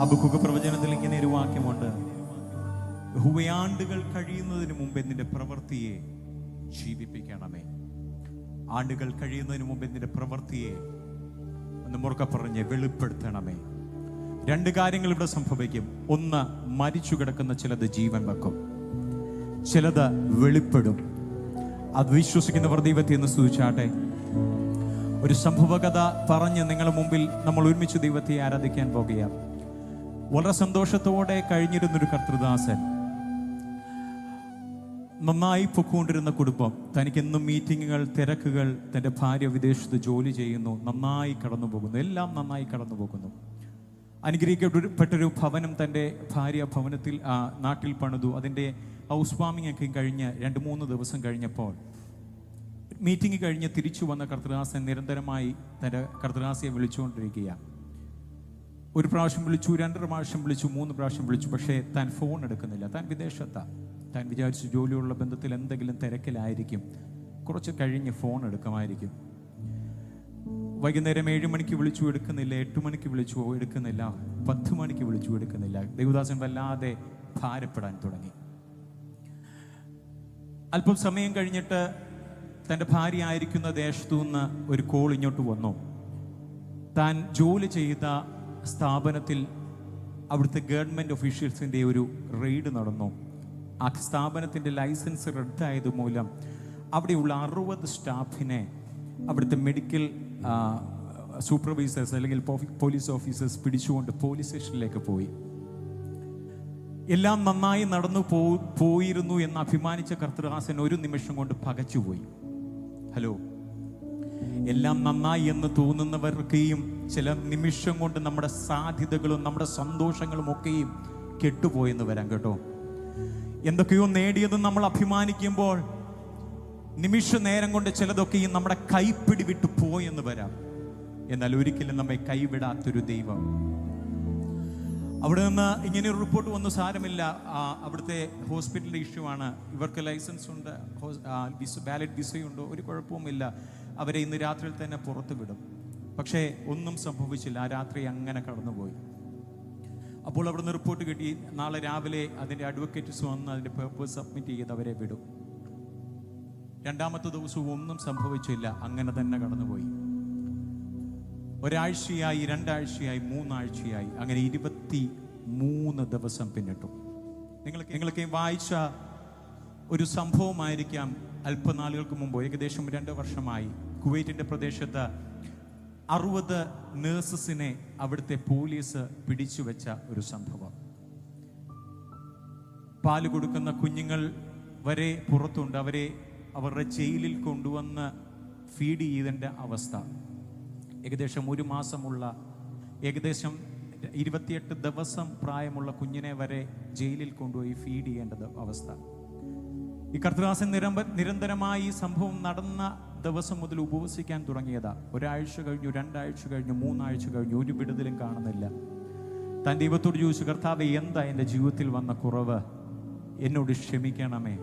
ഹബക്കുക പ്രവചനത്തിൽ ഇങ്ങനെ ഒരു വാക്യമുണ്ട്. ഹുവയാണ്ടുകൾ കഴിയുന്നതിന് മുമ്പ് നിന്റെ പ്രവൃത്തിയെ ജീവിപ്പിക്കണമേ ആണ്ടുകൾ കഴിയുന്നതിന് മുമ്പ് നിന്റെ പ്രവൃത്തിയെ ഒന്ന് മുറുക്ക പറഞ്ഞ് വെളിപ്പെടുത്തണമേ. രണ്ട് കാര്യങ്ങൾ ഇവിടെ സംഭവിക്കും. ഒന്ന് മരിച്ചു കിടക്കുന്ന ചിലത് ജീവൻ വെക്കും. ചിലത് വെളിപ്പെടും. അത് വിശ്വസിക്കുന്നവർ ദൈവത്തെ എന്ന് സൂചിച്ചാട്ടെ ഒരു സംഭവകഥ പറഞ്ഞ് നിങ്ങളുടെ മുമ്പിൽ നമ്മൾ ഒരുമിച്ച് ദൈവത്തെ ആരാധിക്കാൻ പോകുകയാണ്. വളരെ സന്തോഷത്തോടെ കഴിഞ്ഞിരുന്നൊരു കർത്തൃദാസൻ. നന്നായി പൊക്കൊണ്ടിരുന്ന കുടുംബം. തനിക്കെന്നും മീറ്റിങ്ങുകൾ തിരക്കുകൾ തന്റെ ഭാര്യ വിദേശത്ത് ജോലി ചെയ്യുന്നു. നന്നായി കടന്നു പോകുന്നു എല്ലാം നന്നായി കടന്നു പോകുന്നു അനുഗ്രഹിക്കപ്പെട്ടൊരു ഭവനം തന്റെ ഭാര്യ ഭവനത്തിൽ നാട്ടിൽ പണിതു. അതിന്റെ ഹൗസ് വാമിംഗ് ഒക്കെ കഴിഞ്ഞ് രണ്ട് മൂന്ന് ദിവസം കഴിഞ്ഞപ്പോൾ മീറ്റിംഗ് കഴിഞ്ഞ് തിരിച്ചു വന്ന കർത്തദാസൻ നിരന്തരമായി തന്റെ കർത്തദാസിയെ വിളിച്ചുകൊണ്ടിരിക്കുകയാണ്. ഒരു പ്രാവശ്യം വിളിച്ചു രണ്ടര പ്രാവശ്യം വിളിച്ചു മൂന്ന് പ്രാവശ്യം വിളിച്ചു പക്ഷേ താൻ ഫോൺ എടുക്കുന്നില്ല. താൻ വിദേശത്താണ് താൻ വിചാരിച്ചു ജോലിയുള്ള ബന്ധത്തിൽ എന്തെങ്കിലും തിരക്കിലായിരിക്കും. കുറച്ച് കഴിഞ്ഞ് ഫോൺ എടുക്കുമായിരിക്കും. വൈകുന്നേരം ഏഴ് മണിക്ക് വിളിച്ചു എടുക്കുന്നില്ല. എട്ട് മണിക്ക് വിളിച്ചു എടുക്കുന്നില്ല. പത്ത് മണിക്ക് വിളിച്ചു എടുക്കുന്നില്ല. ദേവദാസൻ വല്ലാതെ ഭാരപ്പെടാൻ തുടങ്ങി. അല്പം സമയം കഴിഞ്ഞിട്ട് തന്റെ ഭാര്യ ആയിരിക്കുന്ന ദേശത്തു നിന്ന് ഒരു കോൾ ഇങ്ങോട്ട് വന്നു. താൻ ജോലി ചെയ്ത സ്ഥാപനത്തിൽ അവിടുത്തെ ഗവൺമെന്റ് ഒഫീഷ്യൽസിന്റെ ഒരു റെയ്ഡ് നടന്നു. ആ സ്ഥാപനത്തിന്റെ ലൈസൻസ് റദ്ദായത് മൂലം അവിടെയുള്ള അറുപത് സ്റ്റാഫിനെ അവിടുത്തെ മെഡിക്കൽ സൂപ്പർവൈസേഴ്സ് അല്ലെങ്കിൽ പോലീസ് ഓഫീസേഴ്സ് പിടിച്ചുകൊണ്ട് പോലീസ് സ്റ്റേഷനിലേക്ക് പോയി. എല്ലാം നന്നായി നടന്നു പോയിരുന്നു എന്ന് അഭിമാനിച്ച കർത്തദാസൻ ഒരു നിമിഷം കൊണ്ട് പകച്ചുപോയി. ഹലോ? എല്ലാം നന്നായി എന്ന് തോന്നുന്നവർക്കെയും ചില നിമിഷം കൊണ്ട് നമ്മുടെ സാധ്യതകളും നമ്മുടെ സന്തോഷങ്ങളും ഒക്കെയും കെട്ടുപോയെന്ന് വരാം കേട്ടോ. എന്തൊക്കെയോ നേടിയത് നമ്മൾ അഭിമാനിക്കുമ്പോൾ നിമിഷ നേരം കൊണ്ട് ചിലതൊക്കെയും നമ്മുടെ കൈപ്പിടി വിട്ടു പോയെന്ന് വരാം. എന്നാൽ ഒരിക്കലും നമ്മെ കൈവിടാത്തൊരു ദൈവം. അവിടെ നിന്ന് ഇങ്ങനെ ഒരു റിപ്പോർട്ട് വന്നു സാരമില്ല. അവിടുത്തെ ഹോസ്പിറ്റലിന്റെ ഇഷ്യൂ ആണ്. ഇവർക്ക് ലൈസൻസ് ഉണ്ട്. വാലിഡ് വിസയുണ്ടോ. ഒരു കുഴപ്പവുമില്ല. അവരെ ഇന്ന് രാത്രിയിൽ തന്നെ പുറത്തു വിടും. പക്ഷേ ഒന്നും സംഭവിച്ചില്ല. ആ രാത്രി അങ്ങനെ കടന്നുപോയി. അപ്പോൾ അവിടുന്ന് റിപ്പോർട്ട് കിട്ടി. നാളെ രാവിലെ അതിന്റെ അഡ്വക്കേറ്റ്സ് വന്ന് അതിന്റെ പേപ്പേഴ്സ് സബ്മിറ്റ് ചെയ്ത് അവരെ വിടും. രണ്ടാമത്തെ ദിവസവും ഒന്നും സംഭവിച്ചില്ല. അങ്ങനെ തന്നെ കടന്നുപോയി. ഒരാഴ്ചയായി രണ്ടാഴ്ചയായി മൂന്നാഴ്ചയായി അങ്ങനെ ഇരുപത്തി മൂന്ന് ദിവസം പിന്നിട്ടു. നിങ്ങൾക്ക് നിങ്ങൾക്ക് വായിച്ച ഒരു സംഭവമായിരിക്കാം അല്പനാളുകൾക്ക് മുമ്പ് ഏകദേശം രണ്ട് വർഷമായി കുവൈറ്റിന്റെ പ്രദേശത്ത് അറുപത് നേഴ്സസിനെ അവിടുത്തെ പോലീസ് പിടിച്ചു വെച്ച ഒരു സംഭവം. പാൽ കൊടുക്കുന്ന കുഞ്ഞുങ്ങൾ വരെ പുറത്തുണ്ട്. അവരെ അവരുടെ ജയിലിൽ കൊണ്ടുവന്ന് ഫീഡ് ചെയ്തതിന്റെ അവസ്ഥ. ഏകദേശം ഒരു മാസമുള്ള ഏകദേശം ഇരുപത്തിയെട്ട് ദിവസം പ്രായമുള്ള കുഞ്ഞിനെ വരെ ജയിലിൽ കൊണ്ടുപോയി ഫീഡ് ചെയ്യേണ്ടത് അവസ്ഥ. ഈ കർത്തദാസൻ നിരമ്പ നിരന്തരമായി ഈ സംഭവം നടന്ന ദിവസം മുതൽ ഉപവസിക്കാൻ തുടങ്ങിയതാ. ഒരാഴ്ച കഴിഞ്ഞു രണ്ടാഴ്ച കഴിഞ്ഞു മൂന്നാഴ്ച കഴിഞ്ഞു ഒരു വിടുതലും കാണുന്നില്ല. താൻ ദൈവത്തോട് ചോദിച്ചു കർത്താവ് എന്താ എന്റെ ജീവിതത്തിൽ വന്ന കുറവ്? എന്നോട് ക്ഷമിക്കണമേ.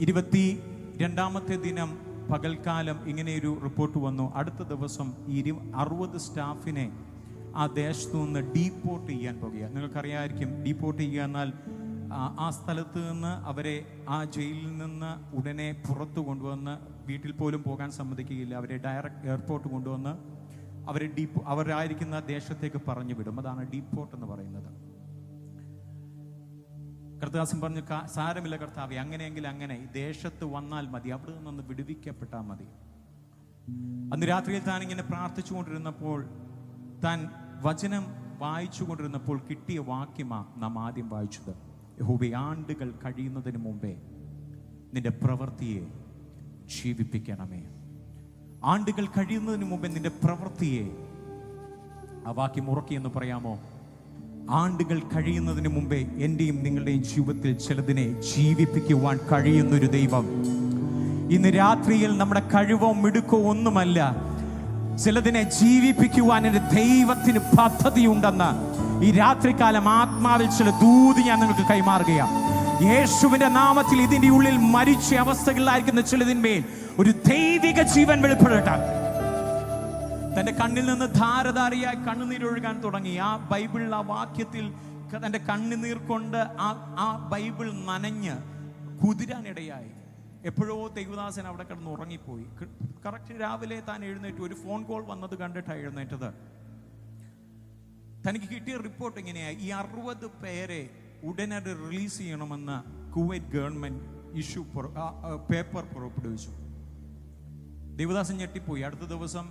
ഇരുപത്തി രണ്ടാമത്തെ ദിനം പകൽക്കാലം ഇങ്ങനെയൊരു റിപ്പോർട്ട് വന്നു. അടുത്ത ദിവസം ഇരു അറുപത് സ്റ്റാഫിനെ ആ ദേശത്തു നിന്ന് ഡീപ്പോർട്ട് ചെയ്യാൻ പോകുക നിങ്ങൾക്കറിയാമായിരിക്കും ഡീപ്പോർട്ട് ചെയ്യുക എന്നാൽ ആ- സ്ഥലത്ത് നിന്ന് അവരെ ആ ജയിലിൽ നിന്ന് ഉടനെ പുറത്തു കൊണ്ടുവന്ന് വീട്ടിൽ പോലും പോകാൻ സമ്മതിക്കുകയില്ല. അവരെ ഡയറക്റ്റ് എയർപോർട്ട് കൊണ്ടുവന്ന് അവരെ ഡീപ്പ് അവരായിരിക്കുന്ന ദേശത്തേക്ക് പറഞ്ഞു വിടും. അതാണ് ഡീപ്പോർട്ട് എന്ന് പറയുന്നത്. കർത്താസം പറഞ്ഞു "കാ- സാരമില്ല കർത്താവെ അങ്ങനെയെങ്കിൽ അങ്ങനെ ഈ ദേശത്ത് വന്നാൽ മതി അവിടെ നിന്ന് വിടുവിക്കപ്പെട്ടാൽ മതി. അന്ന് രാത്രിയിൽ താൻ ഇങ്ങനെ പ്രാർത്ഥിച്ചുകൊണ്ടിരുന്നപ്പോൾ താൻ വചനം വായിച്ചു കൊണ്ടിരുന്നപ്പോൾ കിട്ടിയ വാക്യമാ നാം ആദ്യം വായിച്ചത്. യഹോവേ ആണ്ടുകൾ കഴിയുന്നതിന് മുമ്പേ നിന്റെ പ്രവൃത്തിയെ ജീവിപ്പിക്കണമേ. ആണ്ടുകൾ കഴിയുന്നതിന് മുമ്പേ നിന്റെ പ്രവൃത്തിയെ ആ വാക്യം ഉറക്കിയെന്ന് പറയാമോ? ആണ്ടുകൾ കഴിയുന്നതിന് മുമ്പേ എന്റെയും നിങ്ങളുടെയും ജീവിതത്തിൽ ചിലതിനെ ജീവിപ്പിക്കുവാൻ കഴിയുന്നൊരു ദൈവം. ഇന്ന് രാത്രിയിൽ നമ്മുടെ കഴിവോ മിടുക്കോ ഒന്നുമല്ല ചിലതിനെ ജീവിപ്പിക്കുവാൻ എന്റെ ദൈവത്തിന് പദ്ധതിയുണ്ടെന്ന് ഈ രാത്രികാലം ആത്മാവിൽ ചില ദൂതി ഞാൻ നിങ്ങൾക്ക് കൈമാറുകയാണ്. യേശുവിന്റെ നാമത്തിൽ ഇതിന്റെ ഉള്ളിൽ മരിച്ച അവസ്ഥകളിലായിരിക്കുന്ന ചിലതിന്മേൽ ഒരു ദൈവിക ജീവൻ വെളിപ്പെടട്ടെ. തന്റെ കണ്ണിൽ നിന്ന് ധാരധാരയായി കണ്ണുനീരൊഴുകാൻ തുടങ്ങി. ആ ബൈബിൾ ആ വാക്യത്തിൽ തന്റെ കണ്ണുനീർ കൊണ്ട് ആ ആ ബൈബിൾ നനഞ്ഞ് കുതിരാനിടയായി എപ്പോഴോ തെയ്വദാസൻ അവിടെ കിടന്ന് ഉറങ്ങിപ്പോയി. കറക്റ്റ് രാവിലെ താൻ എഴുന്നേറ്റ്. ഒരു ഫോൺ കോൾ വന്നത് കണ്ടിട്ടാണ് എഴുന്നേറ്റത്. തനിക്ക് കിട്ടിയ റിപ്പോർട്ട് എങ്ങനെയാണ് ഈ അറുപത് പേരെ ഉടനടി റിലീസ് ചെയ്യണമെന്ന് കുവൈറ്റ് ഗവൺമെന്റ് ഇഷ്യൂ പേപ്പർ പുറപ്പെടുവിച്ചു. ദേവദാസൻ ഞെട്ടിപ്പോയി. അടുത്ത ദിവസം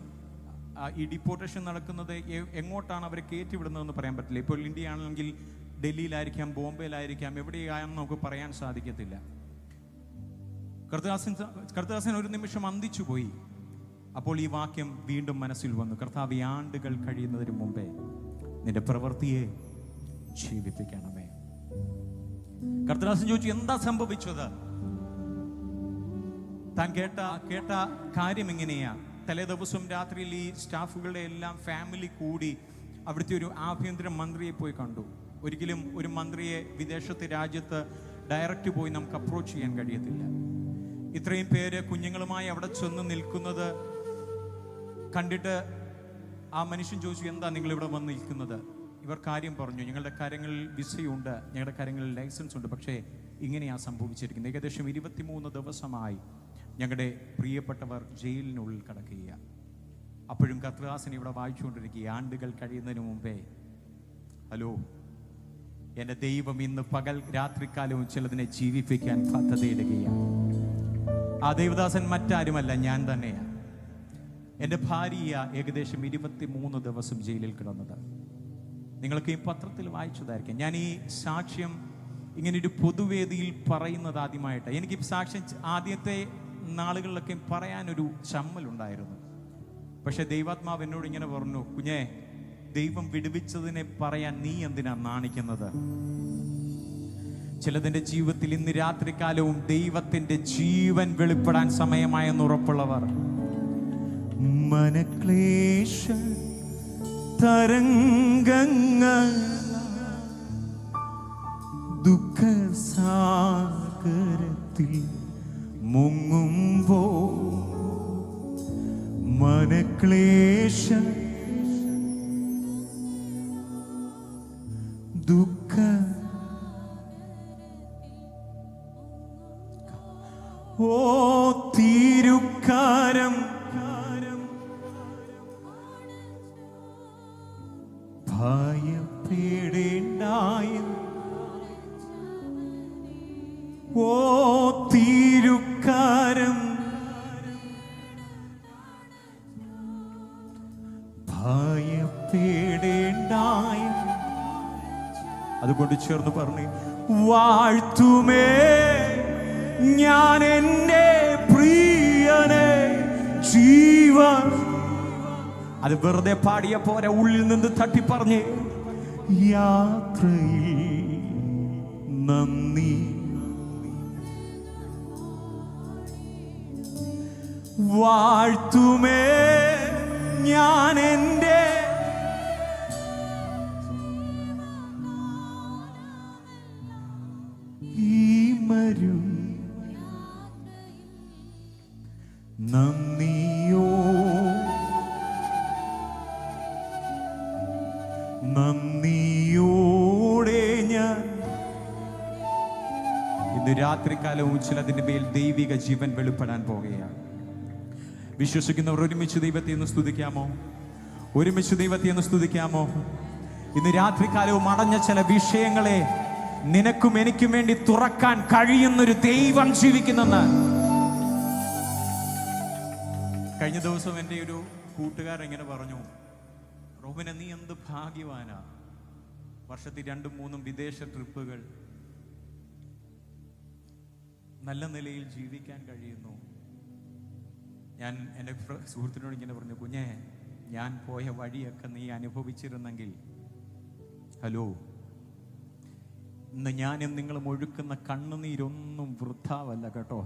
ഈ ഡിപ്പോർട്ടേഷൻ നടക്കുന്നത് എങ്ങോട്ടാണ് അവരെ കയറ്റി വിടുന്നതെന്ന് പറയാൻ പറ്റില്ല. ഇപ്പോൾ ഇന്ത്യ ആണെങ്കിൽ ഡൽഹിയിലായിരിക്കാം ബോംബെയിലായിരിക്കാം എവിടെയാണെന്ന് നമുക്ക് പറയാൻ സാധിക്കത്തില്ല. കർത്തദാസൻ കർത്തദാസൻ ഒരു നിമിഷം അന്തിച്ചു പോയി. അപ്പോൾ ഈ വാക്യം വീണ്ടും മനസ്സിൽ വന്നു. കർത്താവ് ആണ്ടുകൾ കഴിയുന്നതിന് മുമ്പേ നിന്റെ പ്രവൃത്തിയെ ജീവിപ്പിക്കണമേ കർത്തദാസൻ ചോദിച്ചു എന്താ സംഭവിച്ചത്? താൻ കേട്ട കേട്ട കാര്യം എങ്ങനെയാ തലേ ദിവസം രാത്രിയിൽ ഈ സ്റ്റാഫുകളുടെ എല്ലാം ഫാമിലി കൂടി അവിടുത്തെ ഒരു ആഭ്യന്തര മന്ത്രിയെ പോയി കണ്ടു. ഒരിക്കലും ഒരു മന്ത്രിയെ വിദേശത്തെ രാജ്യത്ത് ഡയറക്റ്റ് പോയി നമുക്ക് അപ്രോച്ച് ചെയ്യാൻ കഴിയത്തില്ല. ഇത്രയും പേര് കുഞ്ഞുങ്ങളുമായി അവിടെ ചെന്ന് നിൽക്കുന്നത് കണ്ടിട്ട് ആ മനുഷ്യൻ ചോദിച്ചു എന്താ നിങ്ങൾ ഇവിടെ വന്ന് നിൽക്കുന്നത്? ഇവർ കാര്യം പറഞ്ഞു ഞങ്ങളുടെ കാര്യങ്ങളിൽ വിസയുണ്ട് ഞങ്ങളുടെ കാര്യങ്ങളിൽ ലൈസൻസ് ഉണ്ട് പക്ഷേ ഇങ്ങനെയാണ് സംഭവിച്ചിരിക്കുന്നത്. ഏകദേശം ഇരുപത്തിമൂന്ന് ദിവസമായി ഞങ്ങളുടെ പ്രിയപ്പെട്ടവർ ജയിലിനുള്ളിൽ കിടക്കുകയാണ് അപ്പോഴും കത്രാസൻ ഇവിടെ വായിച്ചുകൊണ്ടിരിക്കുക ആണ്ടുകൾ കഴിയുന്നതിന് മുമ്പേ ഹലോ എന്റെ ദൈവം ഇന്ന് പകൽ രാത്രിക്കാലവും ചിലതിനെ ജീവിപ്പിക്കാൻ പദ്ധതിയിടുകയാണ് ആ ദൈവദാസൻ മറ്റാരുമല്ല ഞാൻ തന്നെയാണ് എന്റെ ഭാര്യ ഏകദേശം ഇരുപത്തി മൂന്ന് ദിവസം ജയിലിൽ കിടന്നത്. നിങ്ങൾക്ക് ഈ പത്രത്തിൽ വായിച്ചതായിരിക്കാം. ഞാൻ ഈ സാക്ഷ്യം ഇങ്ങനെ ഒരു പൊതുവേദിയിൽ പറയുന്നത് ആദ്യമായിട്ട് എനിക്ക് സാക്ഷ്യം ആദ്യത്തെ നാളുകളിലൊക്കെ പറയാനൊരു ചമ്മലുണ്ടായിരുന്നു. പക്ഷെ ദൈവാത്മാവ് എന്നോട് ഇങ്ങനെ പറഞ്ഞു കുഞ്ഞേ ദൈവം വിടുവിച്ചതിനെ പറയാൻ നീ എന്തിനാ നാണിക്കുന്നത്? ചിലതിന്റെ ജീവിതത്തിൽ ഇന്ന് രാത്രികാലവും ദൈവത്തിന്റെ ജീവൻ വെളിപ്പെടാൻ സമയമായെന്ന് ഉറപ്പുള്ളവർ മനക്ലേശ തരംഗങ്ങൾ ദുഃഖസാഗരത്തിൽ മുങ്ങുമ്പോ മനക്ലേശ ദുഃഖ ഓ അതുകൊണ്ട് ചേർന്ന് പറഞ്ഞു വാഴ്ത്തുമേ ഞാൻ എന്റെ പ്രിയനെ ജീവ അത് വെറുതെ പാടിയ പോലെ ഉള്ളിൽ നിന്ന് തട്ടി യാത്രയിൽ നന്ദി. വാഴ്ത്തുമേ ഞാൻ എന്റെ മരു നന്ദിയോ? നന്ദിയോടെ ഞാൻ ഇന്ന് രാത്രികാലവും ചിലതിന്റെ മേൽ ദൈവിക ജീവൻ വെളിപ്പെടാൻ പോകുകയാണ് വിശ്വസിക്കുന്നവർ ഒരുമിച്ച് ദൈവത്തെ ഒന്ന് സ്തുതിക്കാമോ? ഒരുമിച്ച് ദൈവത്തെ ഒന്ന് സ്തുതിക്കാമോ? ഇന്ന് രാത്രികാലവും അടഞ്ഞ ചില വിഷയങ്ങളെ നിനക്കും എനിക്കും വേണ്ടി തുറക്കാൻ കഴിയുന്നൊരു ദൈവം ജീവിക്കുന്നെന്ന്. കഴിഞ്ഞ ദിവസം എന്റെ ഒരു കൂട്ടുകാരൻ ഇങ്ങനെ പറഞ്ഞു റോബിനെ നീ എന്ത് ഭാഗ്യവാനാ? വർഷത്തിൽ രണ്ടും മൂന്നും വിദേശ ട്രിപ്പുകൾ നല്ല നിലയിൽ ജീവിക്കാൻ കഴിയുന്നു. ഞാൻ എന്റെ സുഹൃത്തിനോട് ഇങ്ങനെ പറഞ്ഞു കുഞ്ഞെ ഞാൻ പോയ വഴിയൊക്കെ നീ അനുഭവിച്ചിരുന്നെങ്കിൽ ഹലോ ഇന്ന് ഞാനും നിങ്ങളും ഒഴുക്കുന്ന കണ്ണുനീരൊന്നും വൃദ്ധാവല്ല കേട്ടോ.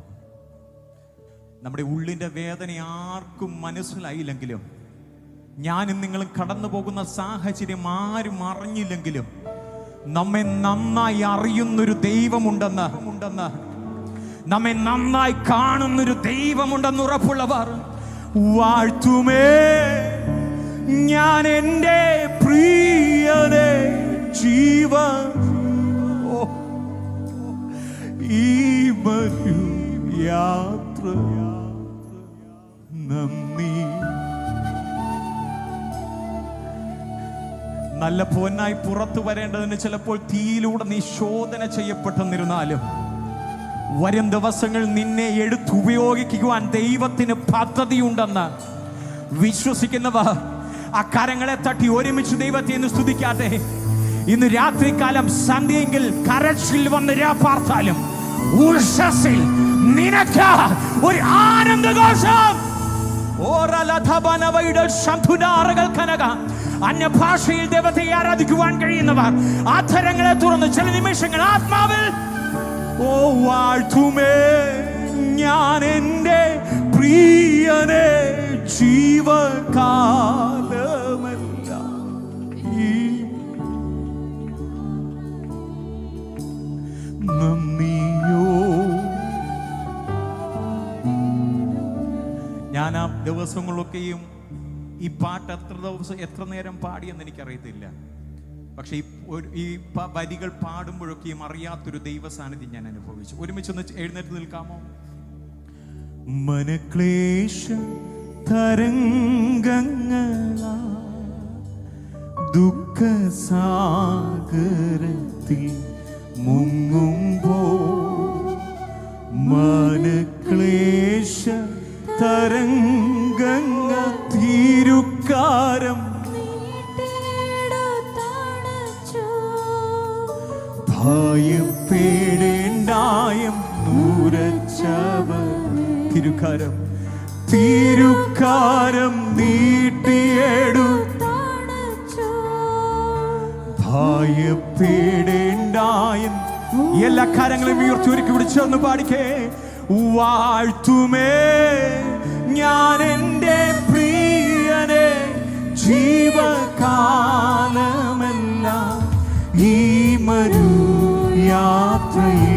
നമ്മുടെ ഉള്ളിന്റെ വേദന ആർക്കും മനസ്സിലായില്ലെങ്കിലും ഞാനും നിങ്ങളും കടന്നു പോകുന്ന സാഹചര്യം ആരും അറിഞ്ഞില്ലെങ്കിലും നമ്മെ നന്നായി അറിയുന്നൊരു ദൈവമുണ്ടെന്ന് ഉണ്ടെന്ന് നമ്മെ നന്നായി കാണുന്നൊരു ദൈവമുണ്ടെന്ന് ഉറപ്പുള്ളവർ വാഴ്ത്തുമേ ഞാൻ എന്റെ പ്രിയനെ ജീവ ഈ യാത്ര നന്ദി. നല്ല പൊന്നായി പുറത്തു വരേണ്ടതിന് ചിലപ്പോൾ തീയിലൂടെ നീ ശോധന ചെയ്യപ്പെട്ടെന്നിരുന്നാലും വരും ദിവസങ്ങൾ നിന്നെ എടുത്തുപയോഗിക്കുവാൻ ദൈവത്തിന് പദ്ധതിയുണ്ടെന്ന് വിശ്വസിക്കുന്നവർ കരങ്ങളെ തട്ടി ഒരുമിച്ച് ദൈവത്തെ ഇന്ന് സ്തുതിക്കാതെ. ഇന്ന് രാത്രികാലം സന്ധ്യയെങ്കിൽ കരച്ചിൽ വന്ന് രാപ്പാർത്താലും ഉഷസിൽ നിനക്ക് ഒരു ആനന്ദഘോഷം. അന്യഭാഷയിൽ ദൈവത്തെ ആരാധിക്കുവാൻ കഴിയുന്നവർ ആധരങ്ങളെ തുറന്ന് ചില നിമിഷങ്ങൾ ആത്മാവിൽ ഓ വാഴ്ത്തുമേ ഞാൻ എന്റെ പ്രിയനെ ജീവകാലമല്ല. ഞാൻ ആ ദിവസങ്ങളൊക്കെയും ഈ പാട്ട് എത്ര ദിവസം എത്ര നേരം പാടിയെന്ന് എനിക്കറിയത്തില്ല. പക്ഷെ ഈ ഈ വരികൾ പാടുമ്പോഴൊക്കെയും അറിയാത്തൊരു ദൈവസാന്നിധ്യം ഞാൻ അനുഭവിച്ചു. ഒരുമിച്ചൊന്ന് എഴുന്നേറ്റ് നിൽക്കാമോ? മനക്ലേശ തരംഗങ്ങളാ ദുഃഖ തിരുക്കാരം നീട്ടിയെടു. ഭയപ്പെടേണ്ടായും എല്ലാ കാര്യങ്ങളും ഉയർച്ചൊരുക്കി പിടിച്ചൊന്ന് പാടിക്കേ. വാഴ്ത്തുമേ ഞാൻ എന്റെ പ്രിയനെ ജീവകാലമെല്ലാം ഈ മരു യാത്രയിൽ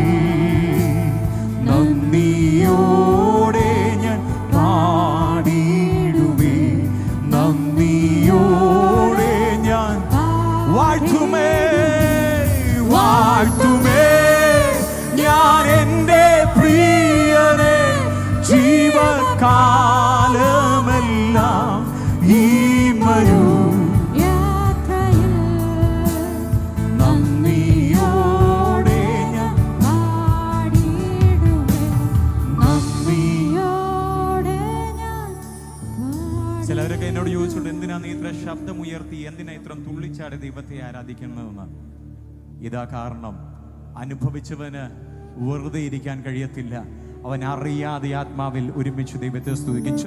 എന്തിനാ നീ ഇത്ര ശബ്ദമുയർത്തി എന്തിനാ ഇത്ര തുള്ളിച്ചാടി ദൈവത്തെ ആരാധിക്കുന്നതെന്ന്? ഇതാ കാരണം. അനുഭവിച്ചവന് വെറുതെ ഇരിക്കാൻ കഴിയത്തില്ല. അവൻ അറിയാതെ ആത്മാവിൽ ഒരുമിച്ച് ദൈവത്തെ സ്തുതിക്കും.